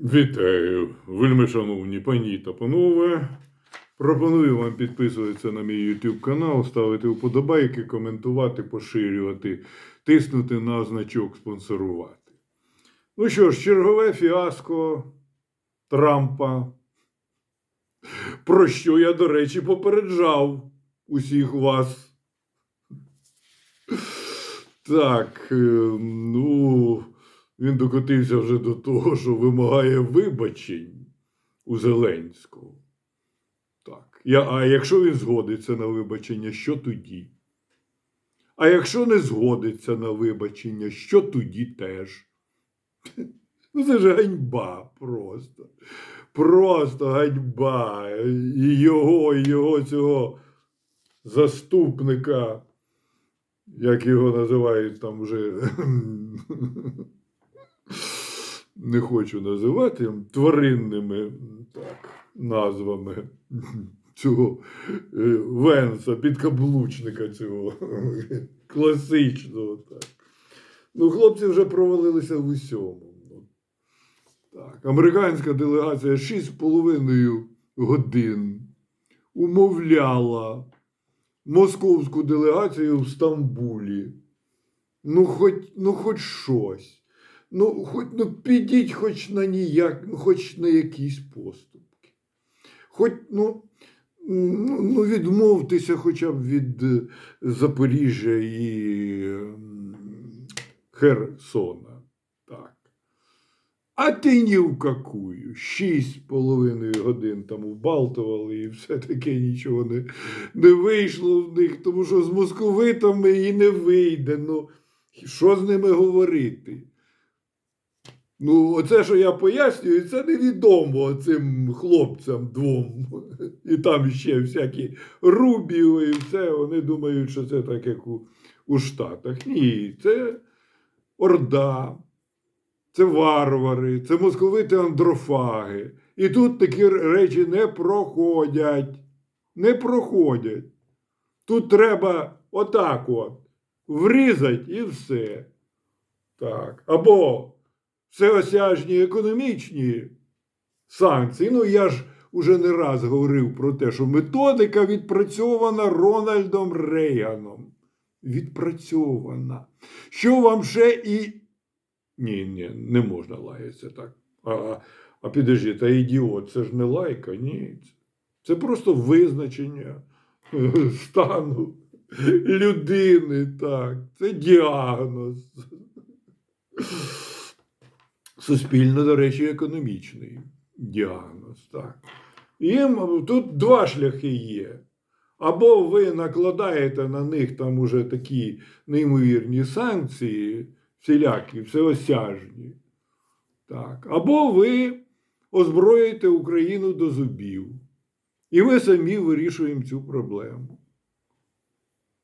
Вітаю, вельми шановні пані та панове. Пропоную вам підписуватися на мій YouTube канал, ставити вподобайки, коментувати, поширювати, тиснути на значок спонсорувати. Ну що ж, чергове фіаско Трампа. Про що я, до речі, попереджав усіх вас. Так, е, ну, він докотився вже до того, що вимагає вибачень у Зеленського. Так. Я, а якщо він згодиться на вибачення, що тоді? А якщо не згодиться на вибачення, що тоді теж? Ну, це ж ганьба просто. Просто ганьба. І його, і його цього заступника, як його називають там вже. Не хочу називати тваринними так, назвами цього е, Венса, підкаблучника цього класичного. Так. Ну, хлопці вже провалилися в усьому. Так. Американська делегація 6,5 годин умовляла московську делегацію в Стамбулі. Ну, хоч, ну, хоч щось. Ну, хоч ну, підіть хоч на ніяк, ну, хоч на якісь поступки. Хоч, ну, ну, ну, відмовтеся хоча б від е, Запоріжжя і Херсона. Так. А ти ні в какую. Шість з половиною годин там вбалтували, і все-таки нічого не, не вийшло в них, тому що з московитами і не вийде. Ну, що з ними говорити? Ну, оце, що я пояснюю, це невідомо цим хлопцям двом. І там ще всякі Рубіо і все. Вони думають, що це так, як у, у Штатах. Ні, це Орда, це варвари, це московити андрофаги. І тут такі речі не проходять. Не проходять. Тут треба отак от врізати і все. Так. Або всеосяжні економічні санкції. Ну, я ж уже не раз говорив про те, що методика відпрацьована Рональдом Рейганом. Відпрацьована. Що вам ще і. Ні, ні, не можна лаятися так. А, а, підожди, та ідіот, це ж не лайка, ні. Це просто визначення стану людини, так. Це діагноз. Суспільно, до речі, економічний діагноз. Так. Їм тут два шляхи є. Або ви накладаєте на них там уже такі неймовірні санкції, всілякі, всеосяжні. Так. Або ви озброїте Україну до зубів. І ми самі вирішуємо цю проблему.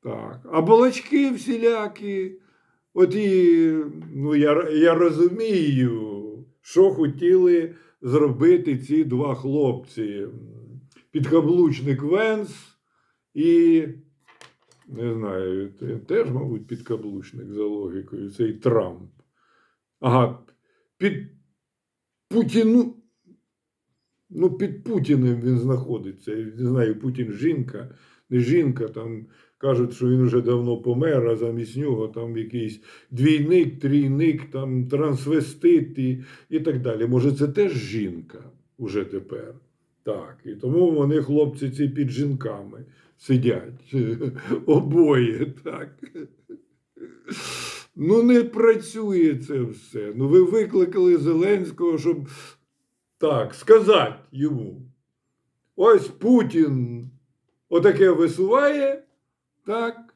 Так. А балачки всілякі. От і ну, я, я розумію, що хотіли зробити ці два хлопці. Підкаблучник Венс і, не знаю, теж, мабуть, підкаблучник за логікою, цей Трамп. Ага, під Путіну. Ну, під Путіним він знаходиться. Не знаю, Путін жінка, не жінка, там кажуть, що він вже давно помер, а замість нього там якийсь двійник, трійник, там трансвестит і, і так далі. Може, це теж жінка уже тепер. Так, і тому вони, хлопці, ці під жінками сидять. Обоє, так. Ну, не працює це все. Ну, ви викликали Зеленського, щоб так сказати йому. Ось Путін отаке висуває, так,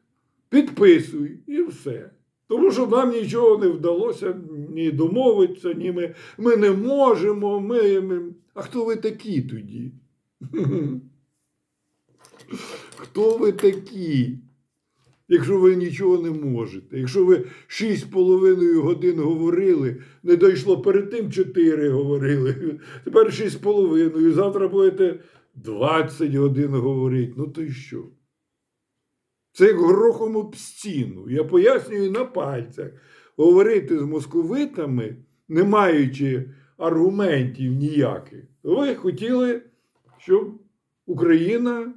підписуй і все. Тому що нам нічого не вдалося ні домовитися, ні ми, ми не можемо. Ми, ми... А хто ви такі тоді? Хто ви такі? Якщо ви нічого не можете, якщо ви 6,5 годин говорили, не дійшло перед тим 4 говорили, тепер 6,5, завтра будете 20 годин говорити. Ну то й що? Це як грохом об стіну. Я пояснюю на пальцях. Говорити з московитами, не маючи аргументів ніяких. Ви хотіли, щоб Україна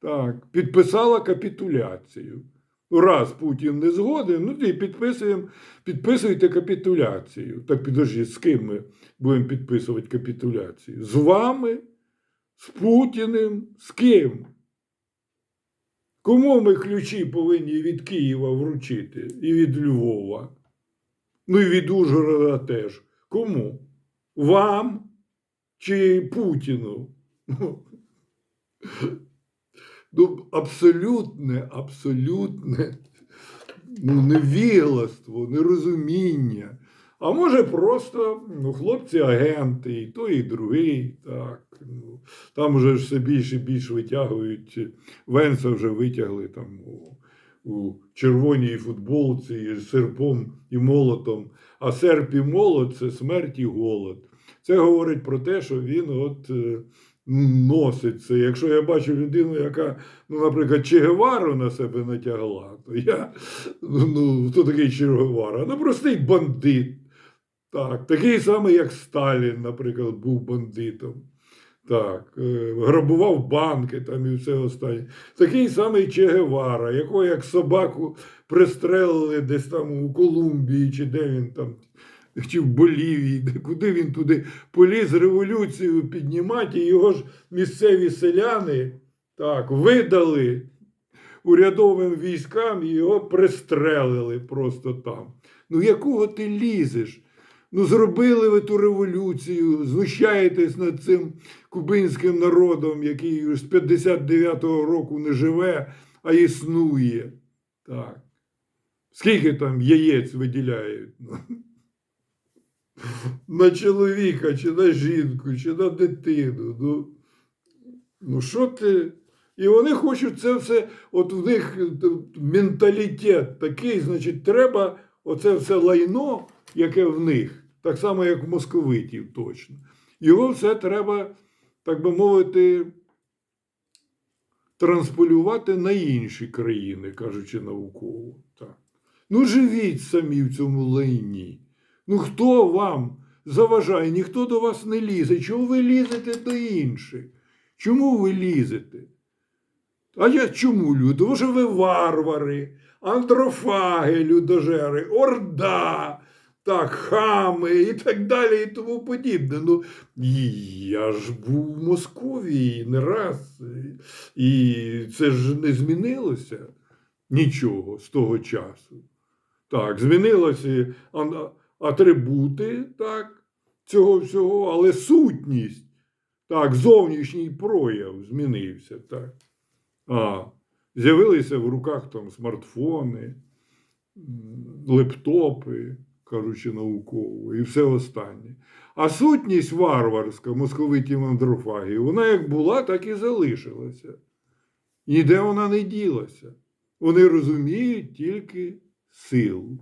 так, підписала капітуляцію. Ну, Раз Путін не згоден, ну і підписуємо, підписуйте капітуляцію. Так підожди, з ким ми будемо підписувати капітуляцію? З вами? З Путіним? З ким? Кому ми ключі повинні від Києва вручити і від Львова? Ну і від Ужгорода теж. Кому? Вам чи Путіну? Ну, абсолютне, абсолютне ну, невігластво, нерозуміння. А може, просто ну, хлопці-агенти, і той, і другий. Так, ну, там вже все більше і більше витягують. Венса вже витягли там у, у червоній футболці з серпом і молотом. А серп і молот це смерть і голод. Це говорить про те, що він от. е, Носить це. Якщо я бачу людину, яка, ну, наприклад, Че Гевару на себе натягла, то я ну, хто такий Че Гевара? Ну, простий бандит. Так, такий самий, як Сталін, наприклад, був бандитом. Так, е, грабував банки там і все останнє. Такий самий Че Гевара, якого як собаку пристрелили десь там у Колумбії, чи де він там, чи в Болівії, куди він туди поліз революцію піднімати, і його ж місцеві селяни так, видали урядовим військам і його пристрелили просто там. Ну, якого ти лізеш? Ну, зробили ви ту революцію, знущаєтесь над цим кубинським народом, який з 59-го року не живе, а існує. Так. Скільки там яєць виділяють? Ну, на чоловіка, чи на жінку, чи на дитину. Ну, ну що ти? І вони хочуть це все, от в них е, менталітет такий, значить, треба оце все лайно, яке в них, так само, як в московитів точно. Його все треба, так би мовити, трансполювати на інші країни, кажучи науково. Так. Ну, живіть самі в цьому лайні. Ну, хто вам заважає? Ніхто до вас не лізе. Чому ви лізете до інших? Чому ви лізете? А я чому люблю? Тому що ви варвари, антрофаги, людожери, орда, так, хами і так далі, і тому подібне. Ну, і я ж був в Московії не раз, і це ж не змінилося нічого з того часу. Так, змінилися атрибути так, цього всього, але сутність, так, зовнішній прояв змінився. Так. А, з'явилися в руках там смартфони, лептопи, кажучи науково, і все останнє. А сутність варварська московитів андрофагії, вона як була, так і залишилася. Ніде вона не ділася. Вони розуміють тільки силу.